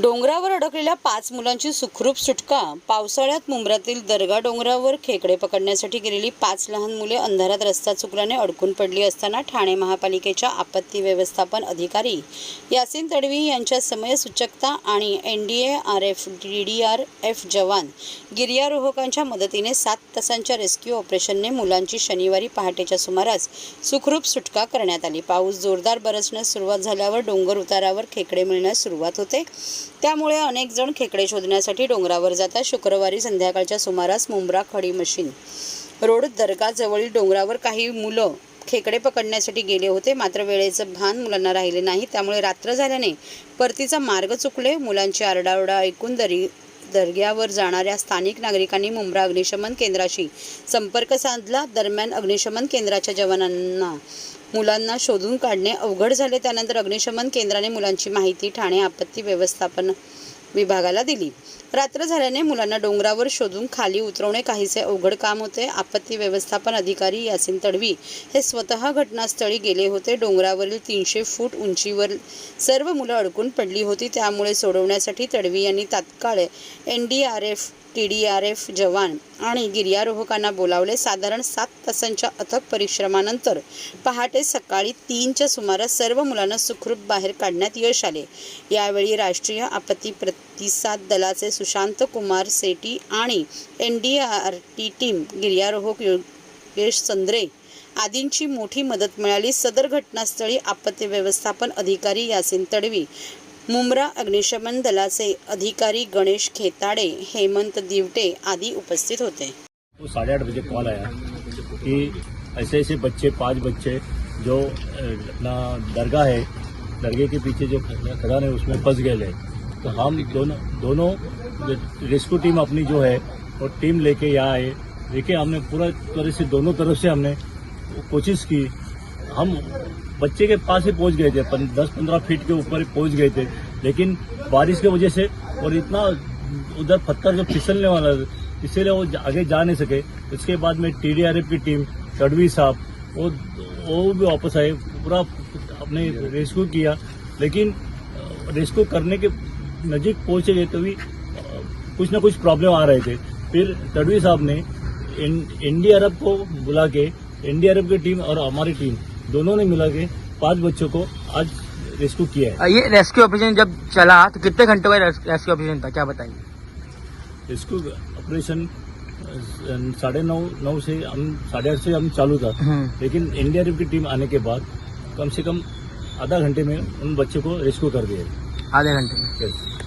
डोंगरावर अडकलेल्या पाच मुलांची सुखरूप सुटका. पावसाळ्यात मुंब्रातील दर्गा डोंगरावर खेकडे पकडण्यासाठी गेलेली पाच लहान मुले अंधारात रस्ता चुकल्याने अडकून पडली असताना ठाणे महापालिकेच्या आपत्ती व्यवस्थापन अधिकारी यासिन तडवी यांच्या समयसूचकता आणि N D A R F D D R F जवान गिर्यारोहकांच्या मदतीने सात तासांच्या रेस्क्यू ऑपरेशनने मुलांची शनिवारी पहाटेच्या सुमारास सुखरूप सुटका करण्यात आली. पाऊस जोरदार बरसण्यास सुरुवात झाल्यावर डोंगर उतारावर खेकडे मिळण्यास सुरुवात होते. त्यामुळे अनेक जण खेकडे शोधण्यासाठी डोंगरावर जातात. शुक्रवारी संध्याकाळच्या सुमारास मुंब्रा खडी मशीन रोड दर्गाजवळील डोंगरावर काही मुलं खेकडे पकडण्यासाठी गेले होते. मात्र वेळेचं भान मुलांना राहिले नाही. त्यामुळे रात्र झाल्याने परतीचा मार्ग चुकले. मुलांची आरडाओरडा ऐकून दरी दर्ग्यावर जाणाऱ्या स्थानिक नागरिकांनी मुंब्रा अग्निशमन केंद्राशी संपर्क साधला. दरम्यान अग्निशमन केंद्राच्या जवानांना मुलांना शोधून काढणे अवघड झाले. त्यानंतर अग्निशमन केंद्राने मुलांची माहिती ठाणे आपत्ती व्यवस्थापन विभागाला दिली. रात्र झाल्याने मुलांना डोंगरावर शोधून खाली उतरवणे काहीसे अवघड काम होते. आपत्ती व्यवस्थापन अधिकारी यासिन तडवी हे स्वतः घटनास्थळी गेले होते. डोंगरावरील तीनशे फूट उंचीवर सर्व मुलं अडकून पडली होती. त्यामुळे सोडवण्यासाठी तडवी यांनी तात्काळ N D R F T D R F जवान आणि गिर्यारोहकांना बोलावले. साधारण सात तासांच्या अथक परिश्रमानंतर पहाटे सकाळी तीनच्या सुमारास सर्व मुलांना सुखरूप बाहेर काढण्यात यश आले. यावेळी राष्ट्रीय आपत्ती प्रतिसाद दलाचे सुशांत कुमार सेटी आणि N D R T team गिर्यारोहक योगेश चंद्रे आदींची मोठी मदत मिळाली. सदर घटनास्थळी आपत्ती व्यवस्थापन अधिकारी यासिन तडवी मुंब्रा अग्निशमन दलाचे अधिकारी गणेश खेताडे हेमंत दिवटे आदी उपस्थित होते. वो साढ़े आठ बजे कॉल आया कि ऐसे ऐसे बच्चे पांच बच्चे जो अपना दरगाह है दरगाह के पीछे जो खदान है उसमें फंस गए तो हम दोनों दोनों रेस्क्यू टीम अपनी जो है वो टीम लेके यहाँ आए। देखिए हमने पूरा तरह से दोनों तरफ़ से हमने कोशिश की। हम बच्चे के पास ही पहुँच गए थे पन, दस पंद्रह फीट के ऊपर पहुँच गए थे। लेकिन बारिश की वजह से और इतना उधर पत्थर जो फिसलने वाला था, इसीलिए वो आगे जा नहीं सके। उसके बाद में टीडीआरएफ की टीम तड़वी साहब वो वो भी वापस आए पूरा अपने रेस्क्यू किया। लेकिन रेस्क्यू करने के नजीक पहुँचे गए तो भी कुछ ना कुछ प्रॉब्लम आ रहे थे। फिर तड़वी साहब ने एनडीआरएफ को बुला के एनडीआरएफ की टीम और हमारी टीम दोनों ने मिला के पाँच बच्चों को आज रेस्क्यू किया है। ये रेस्क्यू ऑपरेशन जब चला तो कितने घंटे का रेस्क्यू ऑपरेशन था? क्या बताइए? रेस्क्यू ऑपरेशन साढ़े नौ नौ से हम साढ़े आठ से हम चालू था। हम्म। लेकिन एनडीआरएफ की टीम आने के बाद कम से कम आधा घंटे में उन बच्चों को रेस्क्यू कर दिया। आधे घंटे में Yes.